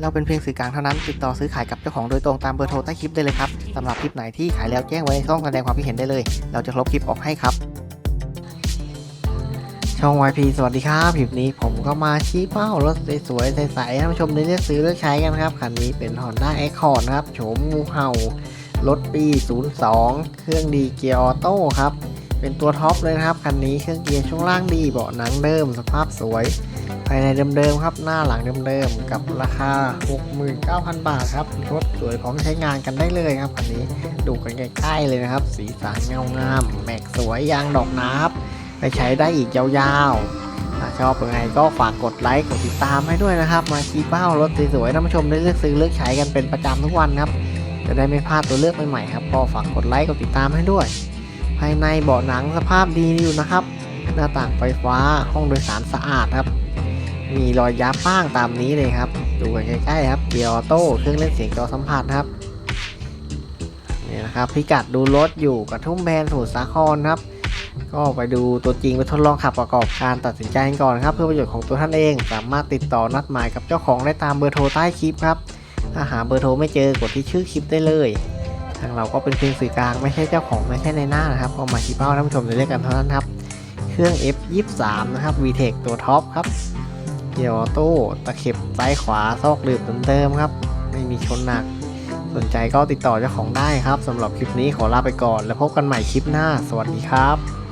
เราเป็นเพียงสื่อกลางเท่านั้น ติดต่อซื้อขายกับเจ้าของโดยตรงตามเบอร์โทรใต้คลิปได้เลยครับสำหรับคลิปไหนที่ขายแล้วแจ้งไว้ในช่องแสดงความคิดเห็นได้เลย เราจะลบคลิปออกให้ครับ ช่อง YP สวัสดีครับคลิปนี้ผมก็มาชี้เป้ารถสวยๆใสๆให้ท่านผู้ชมได้เลือกซื้อเลือกใช้กันครับคันนี้เป็น Honda Accord นะครับโฉมงูเห่ารถปี 02 เครื่องดีเกียร์ออโต้ครับ เป็นตัวท็อปเลยนะครับคันนี้เครื่องเกียร์ช่วงล่างดีเบาะหนังเดิมสภาพสวย ภายในเดิมๆครับหน้าหลังเดิมๆกับราคา 69,000 บาทครับรถสวยพร้อมใช้งานกันได้เลยครับคันนี้ดูกันใกล้ๆเลยนะครับ สีสันเงางามแม็กสวยยางดอกน้ำไปใช้ได้อีกยาวๆถ้าชอบยังไงก็ฝากกดไลค์กดติดตามให้ด้วยนะครับ มาชี้เป้ารถสวยๆท่านผู้ชมได้เลือกซื้อเลือกใช้กันเป็นประจำทุกวันครับ จะได้ไม่พลาดตัวเลือกใหม่ๆครับ ก็ฝากกดไลค์กดติดตามให้ด้วย ภายในเบาะหนังสภาพดีอยู่นะครับ หน้าต่างไฟฟ้าห้องโดยสารสะอาดครับ มีรอยยับบ้างตามนี้เลยครับ ดูกันใกล้ๆครับเกียร์ออโต้เครื่องเล่นเสียงจอสัมผัสครับนี่นะครับพิกัดดูรถอยู่กระทุ่มแบนสมุทรสาครครับ ก็ไปดูตัวจริงไปทดลองขับประกอบการตัดสินใจกันก่อนครับ เพื่อประโยชน์ของตัวท่านเอง สามารถติดต่อนัดหมายกับเจ้าของได้ตามเบอร์โทรใต้คลิปครับถ้าหาเบอร์โทรไม่เจอกดที่ชื่อคลิปได้เลย ทางเราก็เป็นเพียงสื่อกลางไม่ใช่เจ้าของไม่ใช่ในหน้านะครับก็มาชี้เป้าท่านผู้ชมจะเรียกกันเท่านั้นครับ เครื่อง F23 นะครับ VTEC ตัวท็อปครับเกียร์ออโต้ตะเข็บซ้ายขวาซอกหลืบเดิมๆครับ ไม่มีชนหนัก สนใจก็ติดต่อเจ้าของได้ครับสำหรับคลิปนี้ขอลาไปก่อน แล้วพบกันใหม่คลิปหน้า สวัสดีครับ